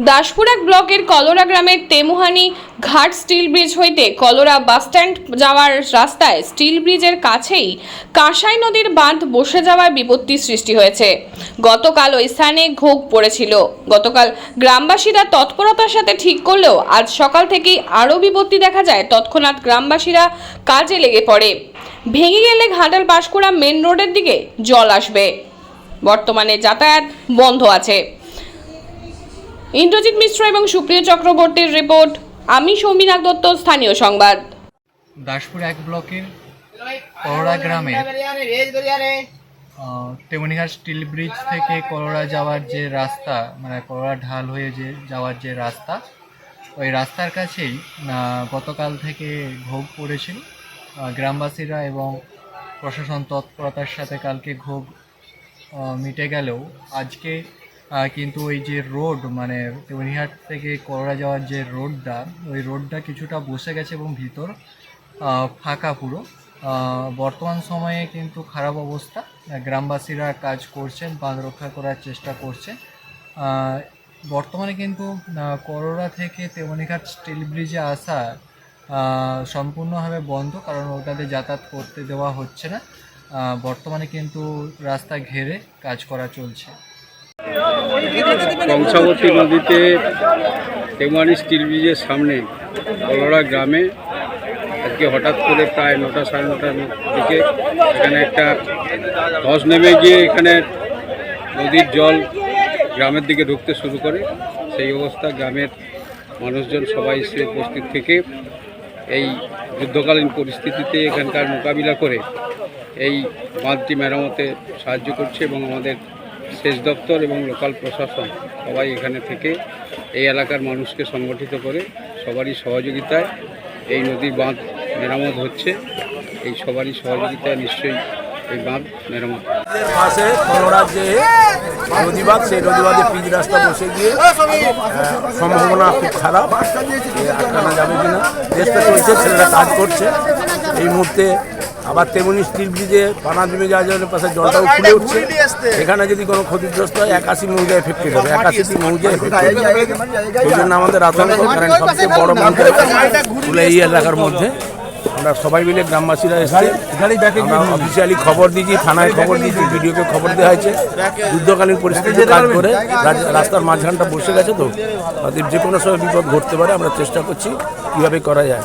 দাসপুরাক ব্লকের কলোরা গ্রামের তেমুহানি ঘাট স্টিল ব্রিজ হইতে কলোরা বাসস্ট্যান্ড যাওয়ার রাস্তায় স্টিল ব্রিজের কাছেই কাঁসাই নদীর বাঁধ বসে যাওয়ায় বিপত্তি সৃষ্টি হয়েছে। গতকাল ওই স্থানে ঘোগ পড়েছিল। গতকাল গ্রামবাসীরা তৎপরতার সাথে ঠিক করলেও আজ সকাল থেকেই আরও বিপত্তি দেখা যায়। তৎক্ষণাৎ গ্রামবাসীরা কাজে লেগে পড়ে। ভেঙে গেলে ঘাটাল পাশকুড়া মেন রোডের দিকে জল আসবে। বর্তমানে যাতায়াত বন্ধ আছে। ইন্দ্রজিৎ মিশ্র এবং সুপ্রিয় চক্রবর্তীর রিপোর্ট আমি সৌমিনাথ দত্ত স্থানীয় সংবাদ। দাসপুর এক ব্লকের করোড়া গ্রামে আহ, স্টিল ব্রিজ থেকে করোড়া যাওয়ার যে রাস্তা মানে করোড়া ঢাল হয়ে যে যাওয়ার যে রাস্তা ওই রাস্তার কাছেই গতকাল থেকে ঘোগ পড়েছিল। গ্রামবাসীরা এবং প্রশাসন তৎপরতার সাথে কালকে ঘোগ মিটে গেলেও আজকে কিন্তু ওই যে রোড মানে তেমনিহাট থেকে করোড়া যাওয়ার যে রোডটা ওই রোডটা কিছুটা বসে গেছে এবং ভিতর ফাঁকা পুরো। বর্তমান সময়ে কিন্তু খারাপ অবস্থা। গ্রামবাসীরা কাজ করছেন বাঁধ রক্ষা করার চেষ্টা করছেন আহ, বর্তমানে কিন্তু করোড়া থেকে তেমনিঘাট স্টিল ব্রিজে আসা সম্পূর্ণভাবে বন্ধ কারণ ওটাতে যাতায়াত করতে দেওয়া হচ্ছে না। বর্তমানে কিন্তু রাস্তা ঘেরে কাজ করা চলছে। কংসাবতী নদীতে তেমানি স্টিল ব্রিজের সামনে কলোরা গ্রামে আজকে হঠাৎ করে প্রায় নটা সাড়ে নটার দিকে এখানে একটা ধস নেমে গিয়ে এখানে নদীর জল গ্রামের দিকে ঢুকতে শুরু করে। সেই অবস্থা গ্রামের মানুষজন সবাই এসে উপস্থিত থেকে এই যুদ্ধকালীন পরিস্থিতিতে এখানকার মোকাবিলা করে এই বাঁধটি মেরামতে সাহায্য করছে এবং আমাদের সেচ দপ্তর এবং লোকাল প্রশাসন সবাই এখানে থেকে এই এলাকার মানুষকে সংগঠিত করে সবারই সহযোগিতায় এই নদী বাঁধ মেরামত হচ্ছে। এই সবারই সহযোগিতায় নিশ্চয়ই এই বাঁধ মেরামত পাশে যে নদীবাদ সেই নদীবাদে পিচ রাস্তা বসে গিয়ে সম্ভাবনা খুব খারাপ। আটকানো যাবে কিনা চেষ্টা চলছে, ছেলেরা কাজ করছে। এই মুহূর্তে আবার তেমনি স্টিল ব্রিজে পানা জমে যাওয়ার জন্য পাশে জলটাও খুলে উঠছে। এখানে যদি কোনো ক্ষতিগ্রস্ত হয় একাশি মৌজা এফেক্টেড হবে একাশিটি মৌজা এফেক্টেড এই জন্য আমাদের আতঙ্ক কারণ সবচেয়ে বড় মৌজা তুলে এই এলাকার মধ্যে। আমরা সবাই মিলে গ্রামবাসীরা এসে আমরা অফিসিয়ালি খবর দিয়েছি থানায় খবর দিয়েছি ভিডিওকে খবর দেওয়া হয়েছে। যুদ্ধকালীন পরিস্থিতিতে কাজ করে রাস্তার মাঝখানটা বসে গেছে তো। যে কোনো সময় বিপদ ঘটতে পারে আমরা চেষ্টা করছি কীভাবে করা যায়।